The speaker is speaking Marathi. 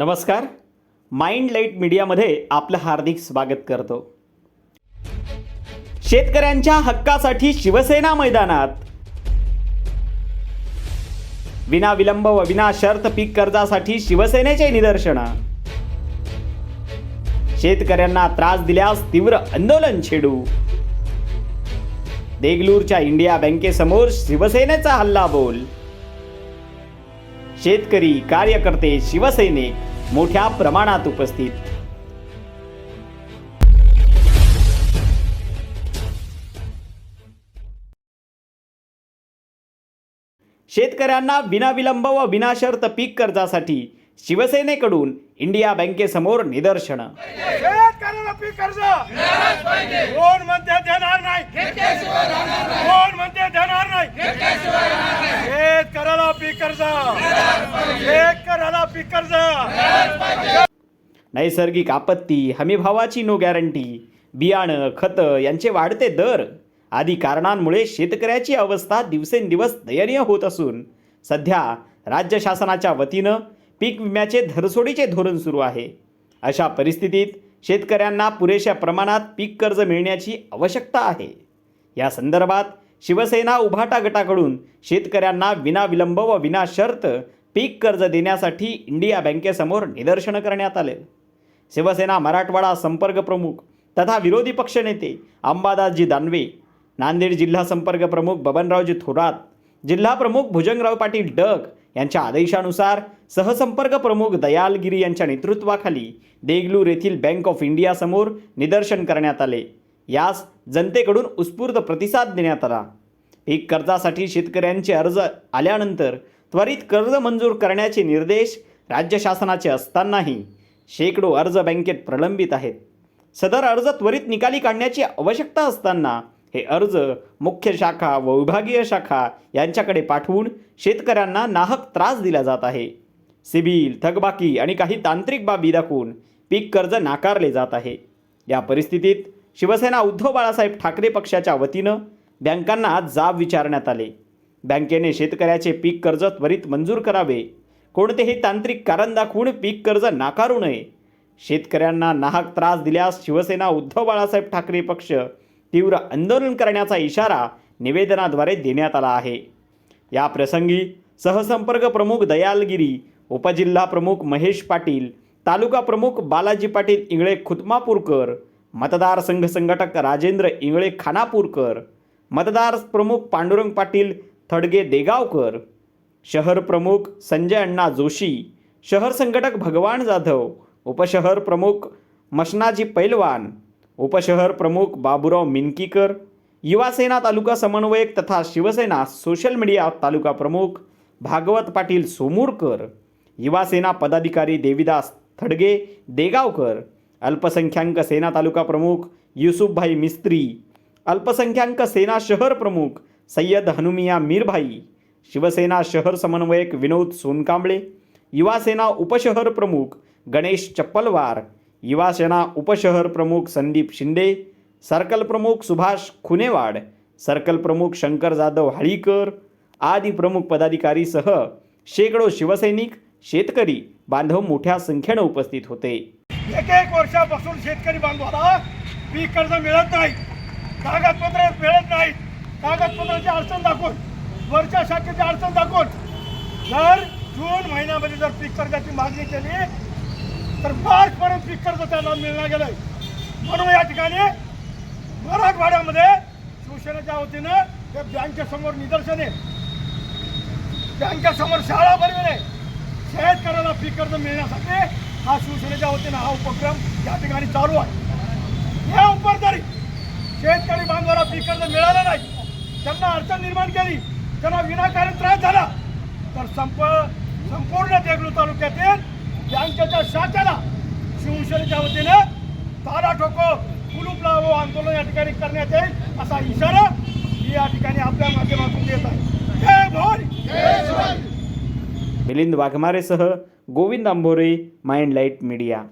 नमस्कार. माइंड लाइट मीडियामध्ये आपलं हार्दिक स्वागत करतो. शेतकऱ्यांच्या हक्कासाठी शिवसेना मैदानात. विना विलंब व विना शर्त पीक कर्जासाठी शिवसेनेचे निदर्शन. शेतकऱ्यांना त्रास दिल्यास तीव्र आंदोलन छेडू. देगलूरच्या इंडिया बँकेसमोर शिवसेनेचा हल्ला बोल. शेतकरी कार्यकर्ते शिवसैनिक. मोठ्या प्रमाणात उपस्थित. शेतकऱ्यांना विनाविलंब व विनाशर्त पीक कर्जासाठी शिवसेनेकडून इंडिया बँकेसमोर निदर्शन. शेतकऱ्याला पीक कर्ज कोण म्हणते देणार नाही? कोण म्हणते देणार नाही? शेतकऱ्याला पीक कर्ज शेतकऱ्याला पीक कर्ज नैसर्गिक आपत्ती हमीभावाची नो गॅरंटी बियाणं खतं यांचे वाढते दर. आदी कारणांमुळे शेतकऱ्याची अवस्था दिवसेंदिवस दयनीय होत असून सध्या राज्य शासनाच्या वतीनं पीक विम्याचे धरसोडीचे धोरण सुरू आहे. अशा परिस्थितीत शेतकऱ्यांना पुरेशा प्रमाणात पीक कर्ज मिळण्याची आवश्यकता आहे. या संदर्भात शिवसेना उभाटा गटाकडून शेतकऱ्यांना विनाविलंब व विनाशर्त पीक कर्ज देण्यासाठी इंडिया बँकेसमोर निदर्शनं करण्यात आले. शिवसेना मराठवाडा संपर्क प्रमुख तथा विरोधी पक्षनेते अंबादासजी दानवे नांदेड जिल्हा संपर्क प्रमुख बबनरावजी थोरात जिल्हा प्रमुख भुजंगराव पाटील डग यांच्या आदेशानुसार सहसंपर्क प्रमुख दयालगिरी यांच्या नेतृत्वाखाली देगलूर येथील बँक ऑफ इंडियासमोर निदर्शन करण्यात आले. यास जनतेकडून उत्स्फूर्त प्रतिसाद देण्यात आला. पीक कर्जासाठी शेतकऱ्यांचे अर्ज आल्यानंतर त्वरित कर्ज मंजूर करण्याचे निर्देश राज्य शासनाचे असतानाही शेकडो अर्ज बँकेत प्रलंबित आहेत. सदर अर्ज त्वरित निकाली काढण्याची आवश्यकता असताना हे अर्ज मुख्य शाखा व विभागीय शाखा यांच्याकडे पाठवून शेतकऱ्यांना नाहक त्रास दिला जात आहे. सिबिल थकबाकी आणि काही तांत्रिक बाबी दाखवून पीक कर्ज नाकारले जात आहे. या परिस्थितीत शिवसेना उद्धव बाळासाहेब ठाकरे पक्षाच्या वतीनं बँकांना जाब विचारण्यात आले. बँकेने शेतकऱ्याचे पीक कर्ज त्वरित मंजूर करावे. कोणतेही तांत्रिक कारण दाखवून पीक कर्ज नाकारू नये. शेतकऱ्यांना नाहक त्रास दिल्यास शिवसेना उद्धव बाळासाहेब ठाकरे पक्ष तीव्र आंदोलन करण्याचा इशारा निवेदनाद्वारे देण्यात आला आहे. या प्रसंगी सहसंपर्क प्रमुख दयालगिरी उपजिल्हा प्रमुख महेश पाटील तालुका प्रमुख बालाजी पाटील इंगळे खुतमापूरकर मतदार संघ संघटक राजेंद्र इंगळे खानापूरकर मतदार प्रमुख पांडुरंग पाटील थडगे देगावकर शहर प्रमुख संजय अण्णा जोशी शहर संघटक भगवान जाधव उपशहर प्रमुख मशनाजी पैलवान उपशहर प्रमुख बाबुराव मिनकीकर युवासेना तालुका समन्वयक तथा शिवसेना सोशल मीडिया तालुका प्रमुख भागवत पाटील सोमूरकर युवासेना पदाधिकारी देविदास थडगे देगावकर अल्पसंख्याक सेना तालुका प्रमुख युसुफभाई मिस्त्री अल्पसंख्याक सेना शहर प्रमुख सय्यद हनुमिया मीरभाई शिवसेना शहर समन्वयक विनोद सोनकांबळे युवासेना उपशहर प्रमुख गणेश चप्पलवार युवासेना उपशहर प्रमुख संदीप शिंदे सर्कल प्रमुख सुभाष खुनेवाड सर्कल प्रमुख शंकर जाधव हाळीकर आदी प्रमुख पदाधिकारीसह शेकडो शिवसैनिक शेतकरी बांधव मोठ्या संख्येनं उपस्थित होते. एक एक वर्षापासून शेतकरी बांधवाला पीक कर्ज मिळत नाही. कागदपत्र मिळत नाही कागदपत्राची अडचण दाखवून वरच्या शाखेची अडचण दाखवून जर जून महिन्यामध्ये जर पीक कर्जाची मागणी केली तर मार्चपर्यंत पीक कर्ज त्यांना मिळणार गेलंय. म्हणून या ठिकाणी मराठवाड्यामध्ये शिवसेनेच्या वतीनं त्या बँकेसमोर निदर्शने बँकेसमोर शाळा भरविणे शेतकऱ्याला पीक कर्ज मिळण्यासाठी हा शिवसेनेच्या वतीनं हा उपक्रम या ठिकाणी चालू आहे. या उपरदारी शेतकरी बांधवाला पीक कर्ज मिळालं नाही. त्यांना अडचण निर्माण केली. त्यांना विनाकारण त्रास झाला. तर संप संपूर्ण देगलू तालुक्यातील बँकेच्या शाखेला शिवसेनेच्या वतीनं तारा ठोको कुलूप लावो आंदोलन या ठिकाणी करण्यात येईल असा इशारा मी या ठिकाणी आपल्या माध्यमातून देत आहे. Milind वाघमारेसह Govind Ambhore mind light media.